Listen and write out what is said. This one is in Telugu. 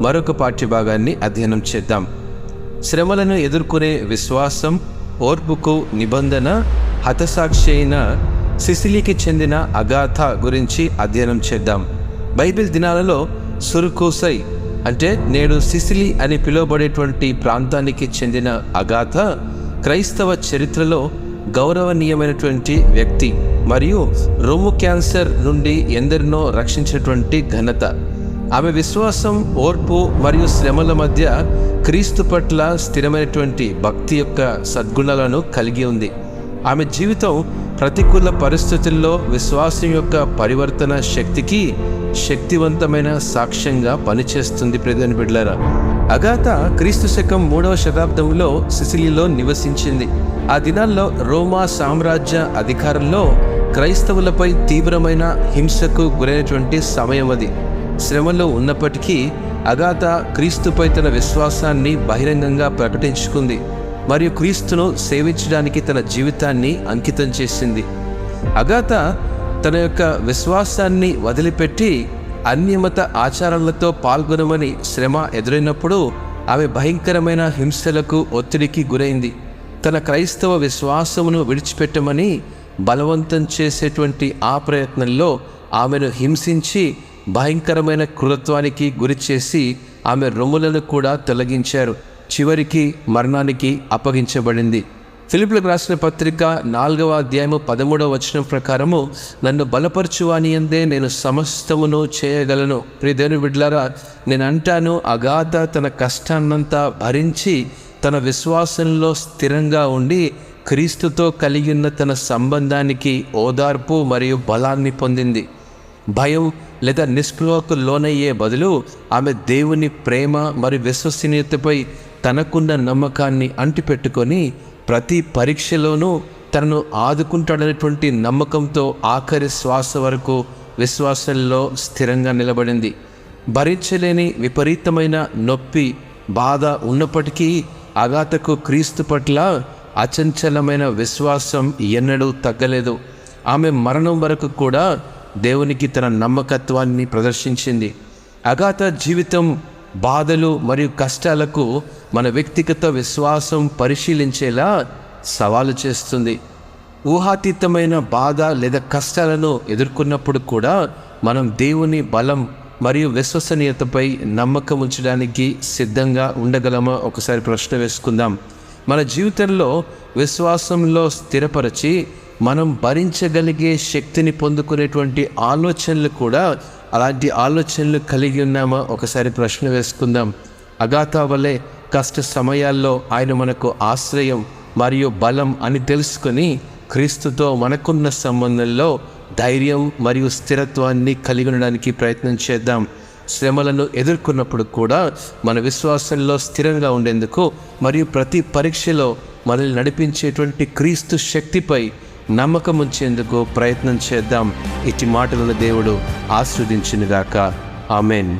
మరొక పాఠ్యభాగాన్ని అధ్యయనం చేద్దాం. శ్రమలను ఎదుర్కొనే విశ్వాసం ఓర్పుకు నిబంధన హతసాక్షి అయిన సిసిలీకి చెందిన అగాథ గురించి అధ్యయనం చేద్దాం. బైబిల్ దినాలలో సురుకోసై అంటే నేడు సిసిలి అని పిలువబడేటువంటి ప్రాంతానికి చెందిన అగాథ క్రైస్తవ చరిత్రలో గౌరవనీయమైనటువంటి వ్యక్తి మరియు రొమ్ము క్యాన్సర్ నుండి ఎందరినో రక్షించినటువంటి ఘనత. ఆమె విశ్వాసం ఓర్పు మరియు శ్రమల మధ్య క్రీస్తు పట్ల స్థిరమైనటువంటి భక్తి యొక్క సద్గుణాలను కలిగి ఉంది. ఆమె జీవితం ప్రతికూల పరిస్థితుల్లో విశ్వాసం యొక్క పరివర్తన శక్తికి శక్తివంతమైన సాక్ష్యంగా పనిచేస్తుంది ప్రధాని బిడ్లరా అగాథ క్రీస్తు శకం మూడవ శతాబ్దంలో సిసిలిలో నివసించింది. ఆ దినాల్లో రోమా సామ్రాజ్య అధికారంలో క్రైస్తవులపై తీవ్రమైన హింసకు గురైనటువంటి సమయం అది. శ్రమలో ఉన్నప్పటికీ అగాథ క్రీస్తుపై తన విశ్వాసాన్ని బహిరంగంగా ప్రకటించుకుంది మరియు క్రీస్తును సేవించడానికి తన జీవితాన్ని అంకితం చేసింది. అగాథ తన యొక్క విశ్వాసాన్ని వదిలిపెట్టి అన్యమత ఆచారాలతో పాల్గొనమని శ్రమ ఎదురైనప్పుడు ఆమె భయంకరమైన హింసలకు ఒత్తిడికి గురైంది. తన క్రైస్తవ విశ్వాసమును విడిచిపెట్టమని బలవంతం చేసేటువంటి ఆ ప్రయత్నంలో ఆమెను హింసించి భయంకరమైన క్రూరత్వానికి గురి చేసి ఆమె రొమ్ములను కూడా తొలగించారు. చివరికి మరణానికి అప్పగించబడింది. ఫిలిప్లకు రాసిన పత్రిక నాలుగవ అధ్యాయము పదమూడవ వచనం ప్రకారము నన్ను బలపరచువాని అందే నేను సమస్తమును చేయగలను. ప్రియదేవుని బిడ్లారా నేను అంటాను అగాధ తన కష్టాన్నంతా భరించి తన విశ్వాసంలో స్థిరంగా ఉండి క్రీస్తుతో కలిగి ఉన్న తన సంబంధానికి ఓదార్పు మరియు బలాన్ని పొందింది. భయం లేదా నిస్పృహకు లోనయ్యే బదులు ఆమె దేవుని ప్రేమ మరియు విశ్వసనీయతపై తనకున్న నమ్మకాన్ని అంటిపెట్టుకొని ప్రతి పరీక్షలోనూ తనను ఆదుకుంటాడనేటువంటి నమ్మకంతో ఆఖరి శ్వాస వరకు విశ్వాసంలో స్థిరంగా నిలబడింది. భరించలేని విపరీతమైన నొప్పి బాధ ఉన్నప్పటికీ అగాతకు క్రీస్తు పట్ల అచంచలమైన విశ్వాసం ఎన్నడూ తగ్గలేదు. ఆమె మరణం వరకు కూడా దేవునికి తన నమ్మకత్వాన్ని ప్రదర్శించింది. అగాథ జీవితం బాధలు మరియు కష్టాలకు మన వ్యక్తిగత విశ్వాసం పరిశీలించేలా సవాలు చేస్తుంది. ఊహాతీతమైన బాధ లేదా కష్టాలను ఎదుర్కొన్నప్పుడు కూడా మనం దేవుని బలం మరియు విశ్వసనీయతపై నమ్మకం ఉంచడానికి సిద్ధంగా ఉండగలమా? ఒకసారి ప్రశ్న వేసుకుందాం. మన జీవితంలో విశ్వాసంలో స్థిరపరచి మనం భరించగలిగే శక్తిని పొందుకునేటువంటి ఆలోచనలు కూడా అలాంటి ఆలోచనలు కలిగి ఉన్నామా? ఒకసారి ప్రశ్న వేసుకుందాం. అగాథా వలె కష్ట సమయాల్లో ఆయన మనకు ఆశ్రయం మరియు బలం అని తెలుసుకొని క్రీస్తుతో మనకున్న సంబంధంలో ధైర్యం మరియు స్థిరత్వాన్ని కలిగి ఉండడానికి ప్రయత్నం చేద్దాం. శ్రమలను ఎదుర్కొన్నప్పుడు కూడా మన విశ్వాసంలో స్థిరంగా ఉండేందుకు మరియు ప్రతి పరీక్షలో మనల్ని నడిపించేటువంటి క్రీస్తు శక్తిపై నమ్మకం ఉంచేందుకు ప్రయత్నం చేద్దాం. ఇట్టి మాటలను దేవుడు ఆస్వాదించినగాక ఆమెన్.